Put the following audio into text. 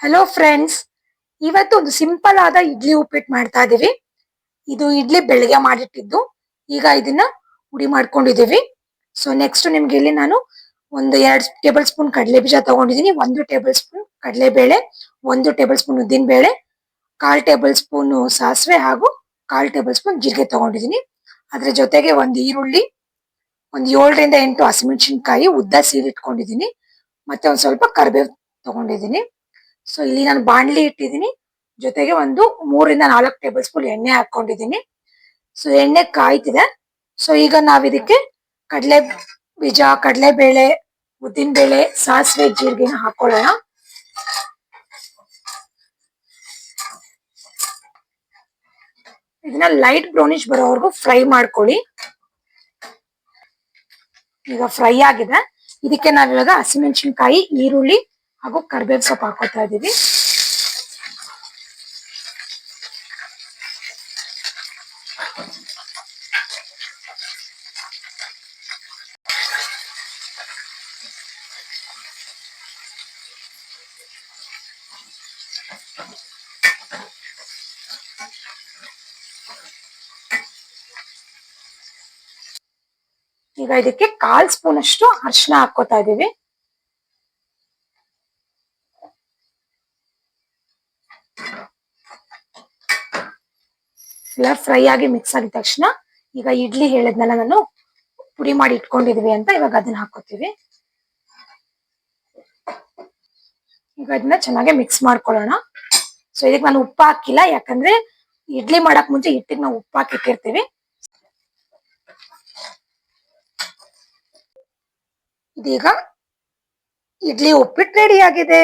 Hello friends ಇವತ್ತು ಒಂದು simple ಆದ ಇಡ್ಲಿ ಉಪ್ಪಿಟ್ಟು ಮಾಡ್ತಾ ಇದೀವಿ. ಇದು ಇಡ್ಲಿ ಬೆಳಿಗ್ಗೆ ಮಾಡಿಟ್ಟಿದ್ದು. ಈಗ ಇದನ್ನ ಹುಡಿ ಮಾಡ್ಕೊಂಡಿದೀವಿ. ಸೊ ನೆಕ್ಸ್ಟ್ ನಿಮ್ಗೆ ಇಲ್ಲಿ ನಾನು ಒಂದು ಎರಡು ಟೇಬಲ್ ಸ್ಪೂನ್ ಕಡಲೆ ಬೀಜ ತಗೊಂಡಿದೀನಿ. ಒಂದು ಟೇಬಲ್ ಸ್ಪೂನ್ ಕಡಲೆ ಬೇಳೆ ಒಂದು ಟೇಬಲ್ ಸ್ಪೂನ್ ಉದ್ದಿನ ಬೇಳೆ ಕಾಲ್ ಟೇಬಲ್ ಸ್ಪೂನ್ ಸಾಸಿವೆ ಹಾಗೂ ಕಾಲ್ ಟೇಬಲ್ ಸ್ಪೂನ್ ಜೀರಿಗೆ ತಗೊಂಡಿದೀನಿ. ಅದ್ರ ಜೊತೆಗೆ ಒಂದು ಈರುಳ್ಳಿ, ಒಂದು ಏಳರಿಂದ ಎಂಟು ಹಸಿಮೆಣಸಿನ್ಕಾಯಿ ಉದ್ದ ಇಟ್ಕೊಂಡಿದ್ದೀನಿ ಮತ್ತೆ ಒಂದು ಸ್ವಲ್ಪ ಕರಿಬೇವು ತಗೊಂಡಿದೀನಿ. ಸೊ ಇಲ್ಲಿ ನಾನು ಬಾಣಲಿ ಇಟ್ಟಿದ್ದೀನಿ. ಜೊತೆಗೆ ಒಂದು ಮೂರಿಂದ ನಾಲ್ಕು ಟೇಬಲ್ ಸ್ಪೂನ್ ಎಣ್ಣೆ ಹಾಕೊಂಡಿದ್ದೀನಿ ಸೊ ಎಣ್ಣೆ ಕಾಯ್ತಿದೆ. ಸೊ ಈಗ ನಾವಿದಕ್ಕೆ ಕಡಲೆ ಬೀಜ ಕಡಲೆ ಬೇಳೆ ಉದ್ದಿನ ಬೇಳೆ ಸಾಸಿವೆ, ಜೀರಿಗೆನ ಹಾಕೊಳ್ಳೋಣ. ಇದನ್ನ ಲೈಟ್ ಬ್ರೌನಿಶ್ ಬರೋವರೆಗೂ ಫ್ರೈ ಮಾಡ್ಕೊಳ್ಳಿ. ಈಗ ಫ್ರೈ ಆಗಿದೆ. ಇದಕ್ಕೆ ನಾವಿವಾಗ ಹಸಿಮೆಣಸಿನಕಾಯಿ, ಈರುಳ್ಳಿ ಹಾಗೂ ಕರ್ಬೇವ್ ಸೊಪ್ಪು ಹಾಕೋತಾ ಇದೀವಿ ಈಗ ಇದಕ್ಕೆ ಕಾಲ್ ಸ್ಪೂನ್ ಅಷ್ಟು ಅರಿಶಿನ ಹಾಕೋತಾ ಇದೀವಿ ಎಲ್ಲ ಫ್ರೈ ಆಗಿ ಮಿಕ್ಸ್ ಆಗಿದ ತಕ್ಷಣ ಈಗ ಇಡ್ಲಿ ಹೇಳದ್ನೆಲ್ಲ ನಾನು, ಪುಡಿ ಮಾಡಿ ಇಟ್ಕೊಂಡಿದೀವಿ ಅಂತ ಇವಾಗ ಅದನ್ನ ಹಾಕೋತೀವಿ. ಈಗ ಅದನ್ನ ಚೆನ್ನಾಗಿ ಮಿಕ್ಸ್ ಮಾಡ್ಕೊಳ್ಳೋಣ. ಸೊ ಇದಕ್ಕೆ ನಾನು ಉಪ್ಪು ಹಾಕಿಲ್ಲ, ಯಾಕಂದ್ರೆ ಇಡ್ಲಿ ಮಾಡಕ್ ಮುಂಚೆ ಹಿಟ್ಟಿಗೆ ನಾವು ಉಪ್ಪು ಹಾಕಿ ಇಟ್ಟಿರ್ತೀವಿ ಇದೀಗ ಇಡ್ಲಿ ಉಪ್ಪಿಟ್ಟು ರೆಡಿ ಆಗಿದೆ.